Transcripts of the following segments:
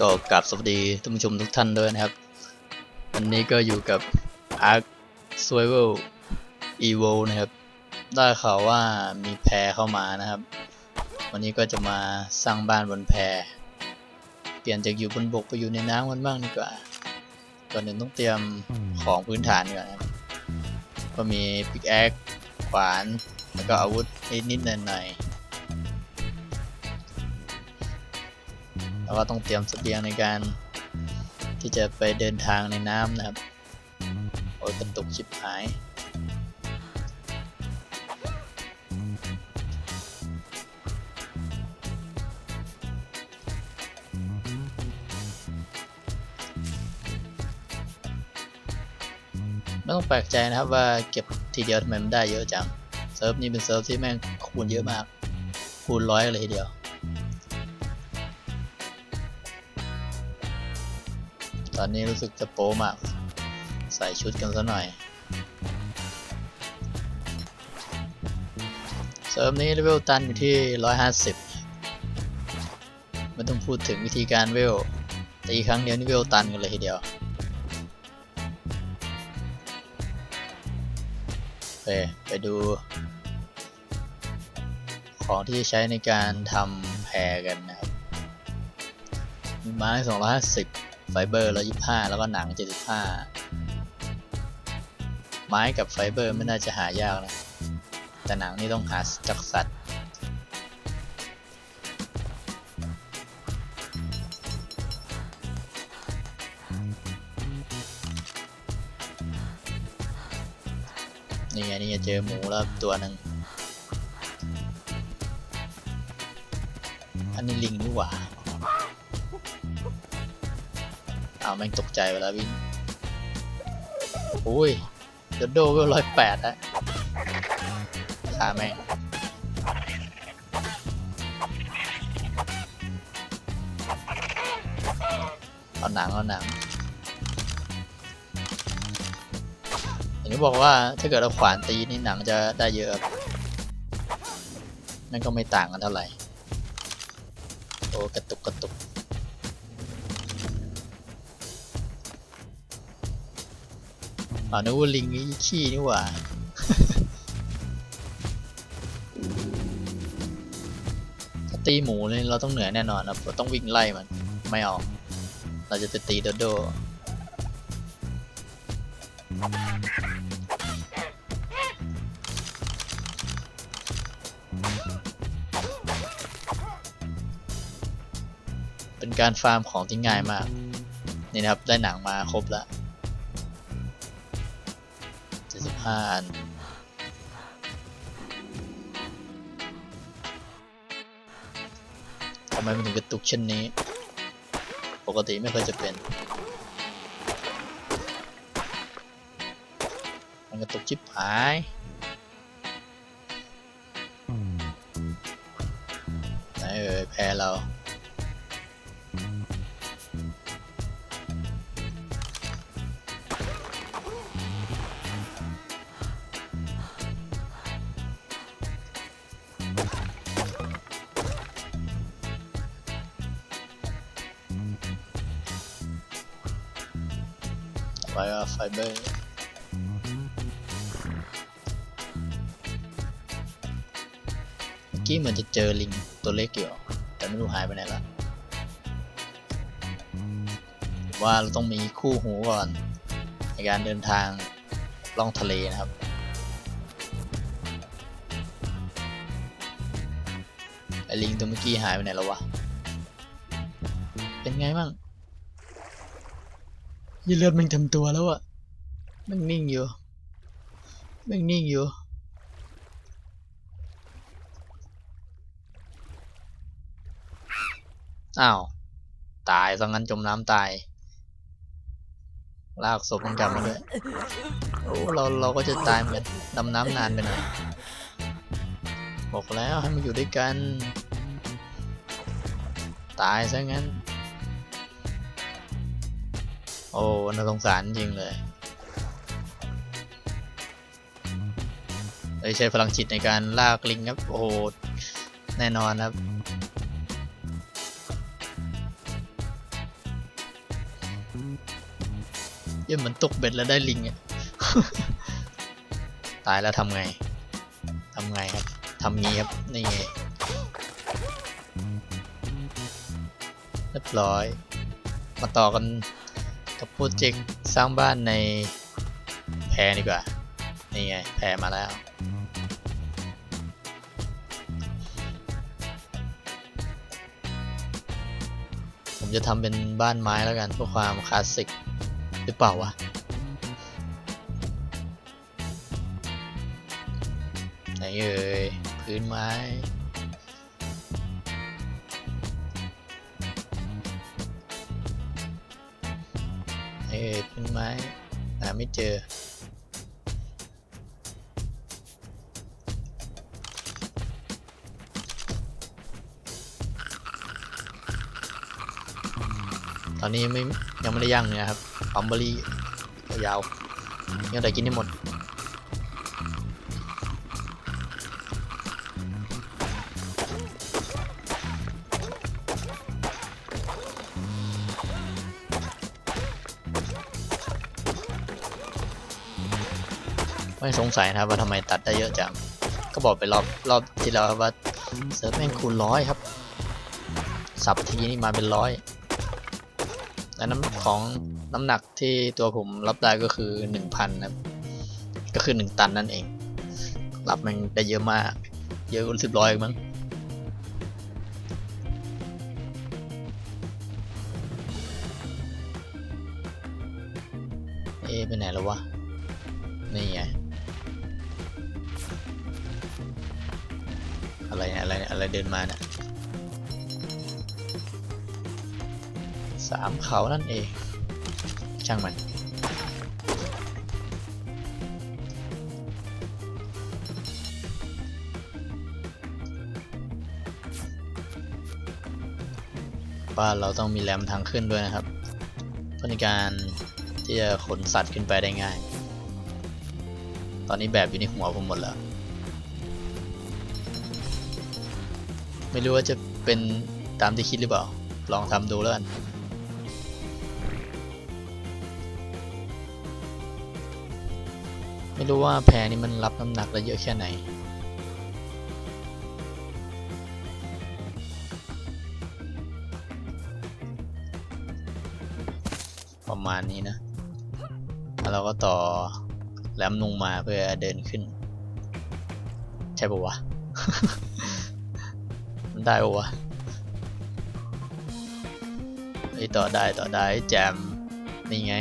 ก็กราบสวัสดีท่านผู้ชมทุกท่านด้วยนะครับ วันนี้ก็อยู่กับ Ark Survival Evo นะครับ ได้ข่าวว่ามีแพรเข้ามานะครับ วันนี้ก็จะมาสร้างบ้านบนแพเปลี่ยนจากอยู่บนบกไปอยู่ในน้ำกันบ้างดีกว่า ก่อนหนึ่งต้องเตรียมของพื้นฐานก่อนนะครับก็มีปิกแอคขวาน แล้วก็อาวุธนิดๆหน่อยๆ แล้วก็ต้องเตรียมเสบียงในการที่จะไปเดินทางในน้ำนะครับ โอ้ยกระตุกชิบหาย ไม่ต้องแปลกใจนะครับว่าเก็บทีเดียวทำไมมันได้เยอะจัง เซิร์ฟนี้เป็นเซิร์ฟที่แม่งคูณเยอะมาก คูณร้อยเลยทีเดียว ตอนนี้รู้สึกจะโป๊มาก ใส่ชุดกันซะหน่อย เซิร์ฟนี้เลเวลตันอยู่ที่ 150 ไม่ต้องพูดถึงวิธีการเวล ตีครั้งเดียวนี่เวลตันกันเลยทีเดียวโอเคไปดู ของที่ใช้ในการทำแพรกันนะครับมีไม้250 ไฟเบอร์125แล้วก็หนัง75ไม้กับไฟเบอร์ไม่น่าจะหายากนะ แต่หนังนี่ต้องหาจากสัตว์นี่ไงนี่ไงเจอหมูแล้วตัวหนึ่งอันนี้ลิงนี่หว่า อ้าวแม่งตกใจไปแล้ววิ่งอุ้ยเดโดก็ร้อยแปดฮะขาแม่งเอาหนังเอาหนังอย่างที่บอกว่าถ้าเกิดเราขวานตีนี่หนังจะได้เยอะครับนั่นก็ไม่ต่างกันเท่าไหร่โอ้กระตุกกระตุก อ๋อนึกว่าลิงนี่ขี้นี่หว่าถ้าตีหมูนี่เราต้องเหนือแน่นอนครับเราต้องวิ่งไล่มัน ไม่เอาเราจะไปตีโดโดเป็นการฟาร์มของที่ง่ายมาก นี่นะครับ ได้หนังมาครบแล้ว 75อันทำไมมันถึงกระตุกเช่นนี้ ปกติไม่เคยจะเป็น มันกระตุกชิบหายไหนเอ่ยแพ้เรา ไปก็ไฟเบอร์เมื่อกี้เหมือนจะเจอลิงตัวเล็กอยู่แต่ไม่รู้หายไปไหนแล้วว่าเราต้องมีคู่หูก่อน ในการเดินทางล่องทะเลนะครับ ไอลิงตัวเมื่อกี้หายไปไหนแล้ววะ เป็นไงบ้างยีเลือดมันเต็มตัวแล้วอะ มันนิ่งอยู่แมันนิ่งอยู่อ้าว ตายซะงั้นจมน้ำตาย ลากศพมันกลับมาด้วยโอ้เราเราก็จะตายเหมือนกันดำน้ำนานไปหน่อยบอกแล้วให้มันอยู่ด้วยกัน ตายซะงั้น โอ้น่าสงสารจริงเลย ยใช้พลังจิตในการลากลิงครับ โอ้โห แน่นอนครับ เยี่ยเหมือนตกเบ็ดแล้วได้ลิงอะตายแล้วทำไง ทำไงครับ ทำงี้ครับ นี่ไงเรียบร้อย มาต่อกันกับโปรเจกต์สร้างบ้านในแพรดีกว่า นี่ไง แพรมาแล้ว ผมจะทำเป็นบ้านไม้แล้วกันเพื่อความคลาสสิกหรือเปล่าวะไหนเอ่ยพื้นไม้ไหนเอ่ยพื้นไม้หาไม่เจอ อนนี้ไม่ยังไม่ได้ย่างเนื้อครับปั๊มเบอรี่ยาวๆยังแต่กินให้หมดไม่สงสัยนะครับว่าทำไมตัดได้เยอะจัง ก็บอกไปรอบรอบที่แล้วครับว่าเซิร์ฟแม่งคูณร้อยครับ สับทีนี่มาเป็นร้อย และน้ำของน้ำหนักที่ตัวผมรับได้ก็คือหนึ่งพันครับก็คือหนึ่งตันนั่นเอง รับมันได้เยอะมาก เยอะกว่าสิบร้อยมั้งเอะไปไหนแล้ววะ นี่ไง อะไรเนี่ยอะไรเนี่ยอะไรเดินมาเนี่ย สามเขานั่นเอง ช่างมัน บ้านเราต้องมีแรมทางขึ้นด้วยนะครับ เพื่อในการที่จะขนสัตว์ขึ้นไปได้ง่าย ตอนนี้แบบอยู่ในหัวผมหมดแล้ว ไม่รู้ว่าจะเป็นตามที่คิดหรือเปล่า ลองทำดูแล้วกัน ไม่รู้ว่าแพรนี้มันรับน้ำหนักได้เยอะแค่ไหน ประมาณนี้นะแล้วเราก็ต่อแหลมลงมาเพื่อเดินขึ้น ใช่ปะวะ มันได้ปะวะไอต่อได้ต่อได้แจมนี่ไง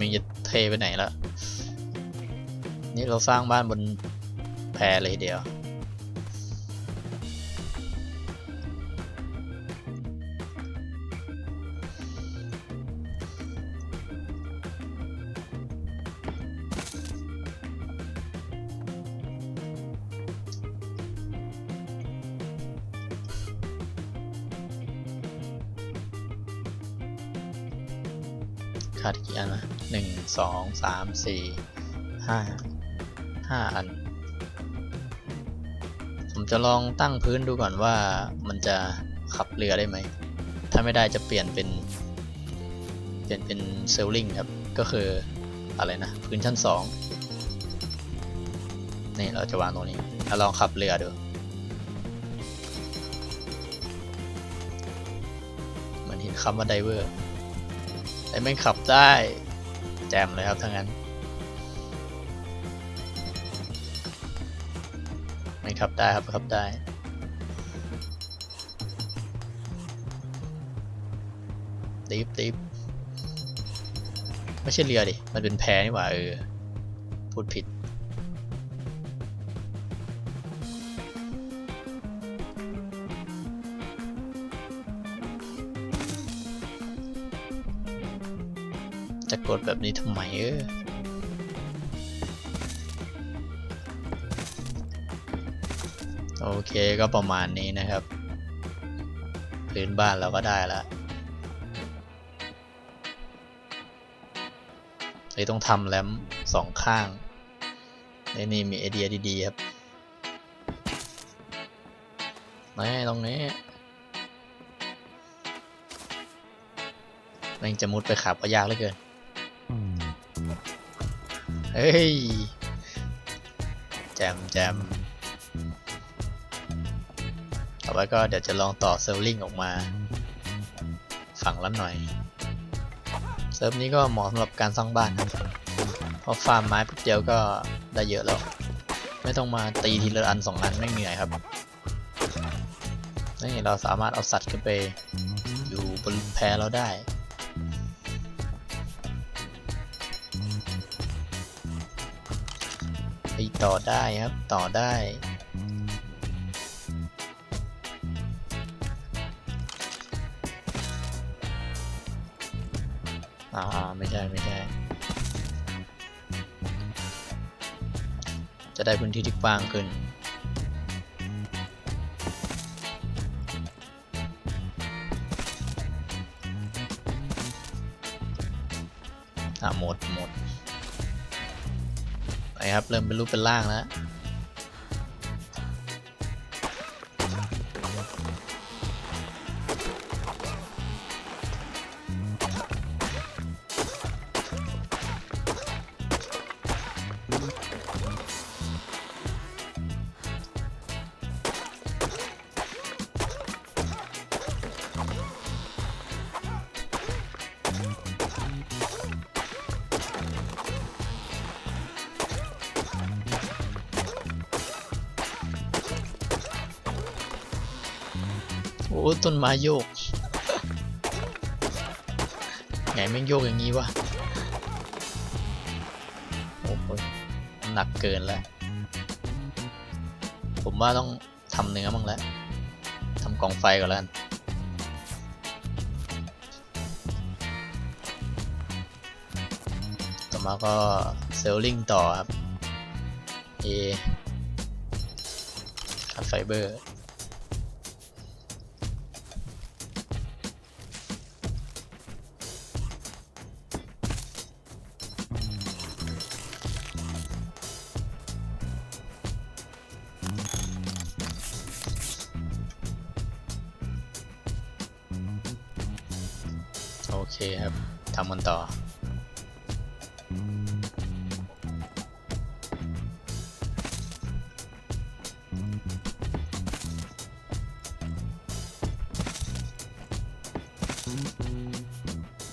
มันจะเทไปไหนละนี่เราสร้างบ้านบนแพเลยเดียว กี่อันนะหนึ่งสองสามสี่ห้าห้าอัน ผมจะลองตั้งพื้นดูก่อนว่ามันจะขับเรือได้ไหม ถ้าไม่ได้จะเปลี่ยนเป็น เปลี่ยนเป็นเซลลิงครับ ก็คืออะไรนะ พื้นชั้นสองนี่เราจะวางตรงนี้แล้วลองขับเรือดูมือนเห็นคำว่าไดเวอร์ แม่งขับได้ แจมเลยครับทั้างนั้นไม่ขับได้ครับขับได้ตีบตีบไม่ใช่เรือดิ มันเป็นแพนี่หว่าเออ พูดผิด กดแบบนี้ทำไมเออโอเคก็ประมาณนี้นะครับ พื้นบ้านเราก็ได้แล้วเลยต้องทำแรมสองข้างในนี่มีไอเดียดีๆครับนี่ตรงนี้แม่งจะมุดไปขับก็ยากเหลือเกิน เฮ้ย แจมแจมต่อไปก็เดี๋ยวจะลองต่อเซิร์ฟลิงออกมา ฝั่งละหน่อย เซิร์ฟนี้ก็เหมาะสำหรับการสร้างบ้านครับเพราะฟาร์มไม้ปุ๊บเดียวก็ได้เยอะแล้ว ไม่ต้องมาตีทีละอันสองอันไม่เหนื่อยครับ นี่เราสามารถเอาสัตว์ขึ้นไปอยู่บนแพเราได้ ต่อได้ครับ ต่อได้ อ่า ไม่ใช่ ไม่ใช่ จะได้พื้นที่ที่กว้างขึ้นอ่าหมดหมด นะครับ เริ่มเป็นรูปเป็นร่างแล้ว ต้นไม้โยก ไงแม่งโยกอย่างนี้วะ โอ้โหหนักเกินแล้ว ผมว่าต้องทำเนื้อบ้างแล้วทำกองไฟก่อนแล้วกันต่อมาก็เซลลิงต่อครับ A คัดไฟเบอร์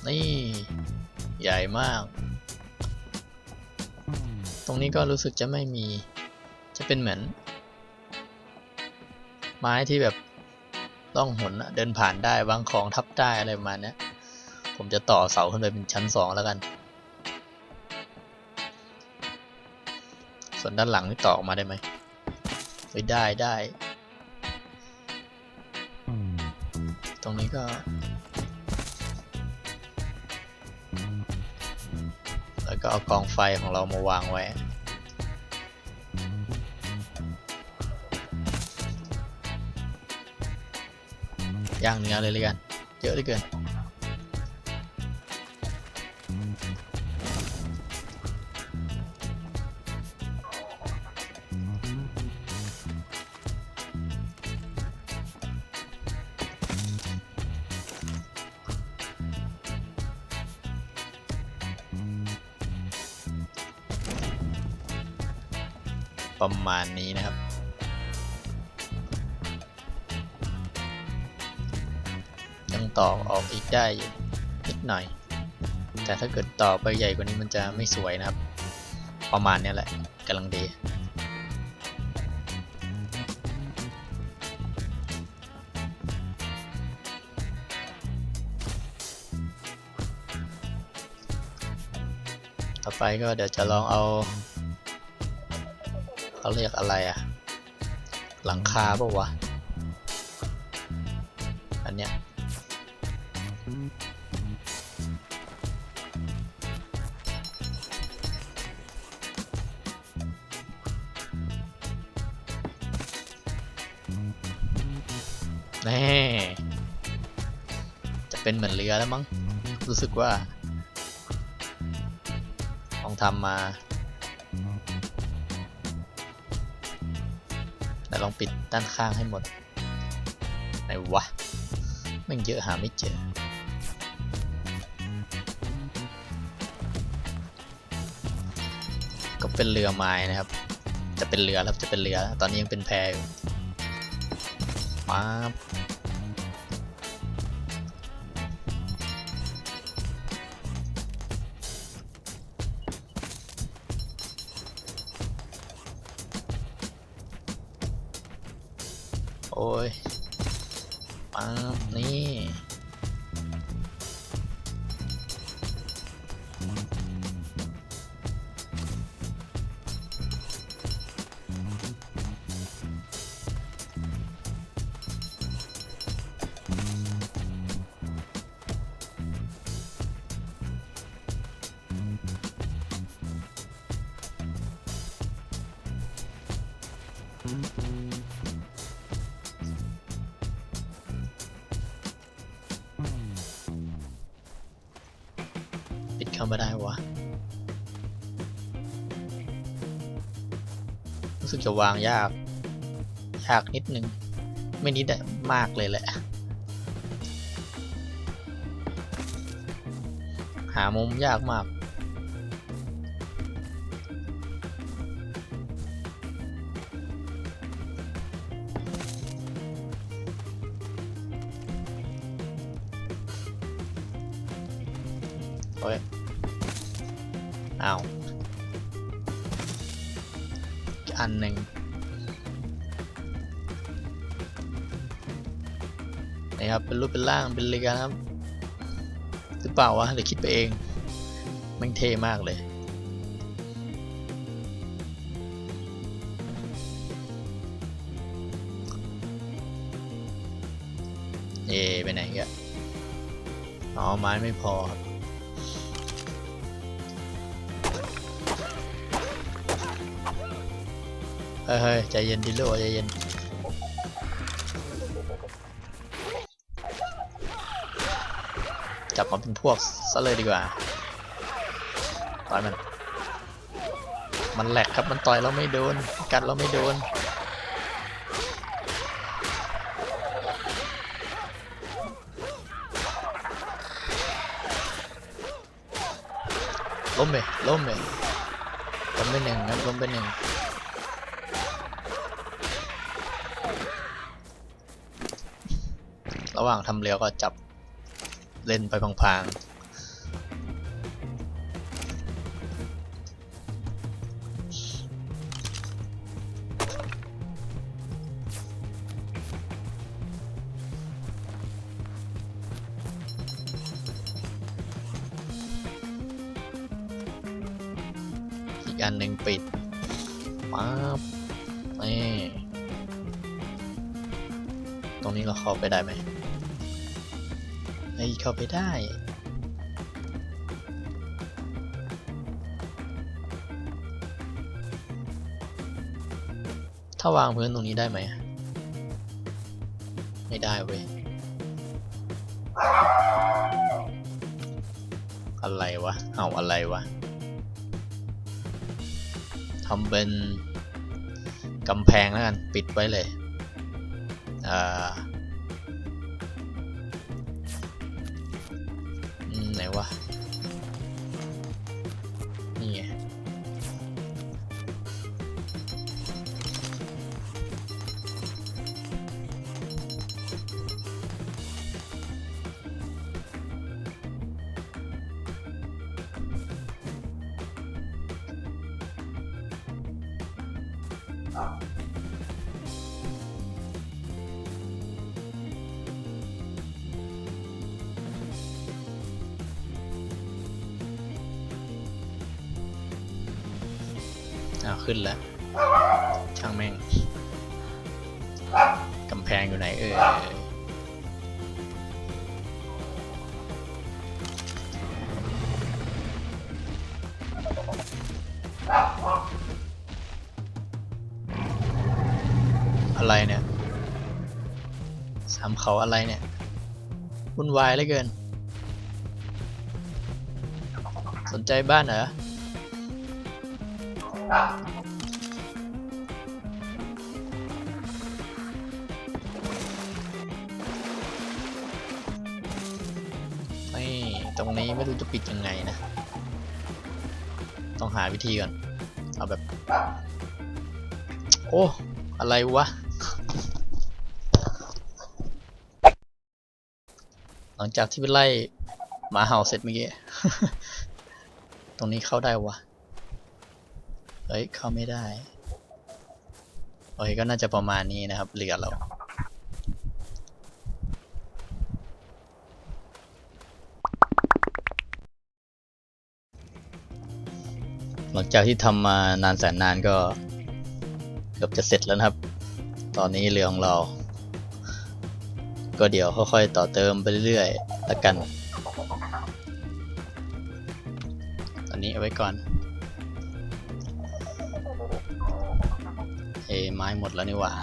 นี่ ใหญ่มาก ตรงนี้ก็รู้สึกจะไม่มี จะเป็นเหมือน ไม้ที่แบบต้องหนเดินผ่านได้วางของทับได้อะไรประมาณเนี้ยผมจะต่อเสาขึ้นไปเป็นชั้นสองแล้วกัน ส่วนด้านหลังนี่ต่อออกมาได้ไหมได้ได้ ตรงนี้ก็ แล้วก็เอากองไฟของเรามาวางไว้ ย่างเนื้อเลยเลยกัน เยอะเลยเกิน อีกได้อยู่นิดหน่อย แต่ถ้าเกิดต่อไปใหญ่กว่านี้มันจะไม่สวยนะครับ ประมาณนี้แหละกำลังดีต่อไปก็เดี๋ยวจะลองเอาเขาเรียกอะไรอะหลังคาปะวะ ลือแล้วมั้ง รู้สึกว่าลองทำมา แต่ลองปิดด้านข้างให้หมดไหนวะม่งเยอะหาไม่เจอก็เป็นเรือไม้นะครับ จะเป็นเรือแล้วจะเป็นเรือแล้วตอนนี้ยังเป็นแพอยู่มา โอ้ยมาบนี่ปิ รู้สึกจะวางยาก ยากนิดนึง ไม่นิดอะมากเลยแหละ หามุมยากมากโอ้ยอ้าว เป็นรูปเป็นร่างเป็นเรือนะครับ หรือเปล่าวะหรือคิดไปเองมันเท่มากเลยเอไปไหนกันอ๋อไม้ไม่พอครับเฮ้ยเฮ้ยใจเย็นดิโลใจเย็น จับมาเป็นพวกซะเลยดีกว่าต่อยมัน มันแหลกครับมันต่อยเราไม่โดน กัดเราไม่โดน ล้มไปล้มไปล้มไปหนึ่งครับล้มไปหนึ่งระหว่างทำเลี้ยวก็จับ เล่นไปพลางๆอีกอันหนึ่งปิดป๊าบนี่ตรงนี้เราเข้าไปได้ไหม เข้าไปได้ ถ้าวางพื้นตรงนี้ได้ไหม ไม่ได้เว้ย อะไรวะ เอาอะไรวะทำเป็นกำแพงแล้วกัน ปิดไว้เลย อ่า อ้าวขึ้นแล้วช่างแม่ง กำแพงอยู่ไหนเออ สามเขาอะไรเนี่ยวุ่นวายเหลือเกิน สนใจบ้านเหรอนี่ตรงนี้ไม่รู้จะปิดยังไงนะ ต้องหาวิธีก่อน เอาแบบ โอ้ อะไรวะ หลั งจากที่ไปไล่หมาเห่าเสร็จเมื่อกี้ ตรงนี้เข้าได้วะ เฮ้ย เข้าไม่ได้โอเคก็น่าจะประมาณนี้นะครับเรือเรา หลังจากที่ทำมานานแสนนานก็เกือบจะเสร็จแล้วนะครับ ตอนนี้เรือของเรา ก็เดี๋ยวค่อยๆต่อเติมไปเรื่อยๆแล้วกัน ตอนนี้เอาไว้ก่อนเอไม้หมดแล้วนี่หว่า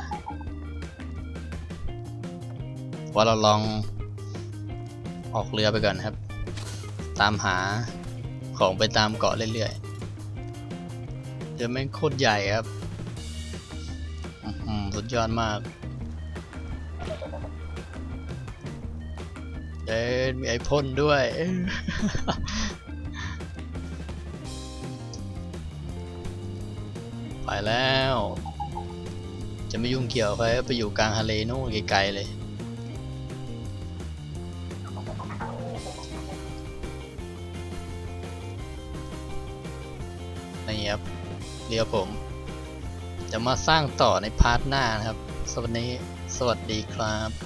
ว่าเราลองออกเรือไปก่อนครับ ตามหาของไปตามเกาะเรื่อยๆเรือแม่งโคตรใหญ่ครับอื้อหือสุดยอดมาก เอ้ยมีไอพ่นด้วย ไปแล้ว จะไม่ยุ่งเกี่ยวใครไปอยู่กลางทะเลนู่นไกลๆเลยนี่ครับเดี๋ยวผม จะมาสร้างต่อในพาร์ทหน้านะครับสวัสดีสวัสดีครับ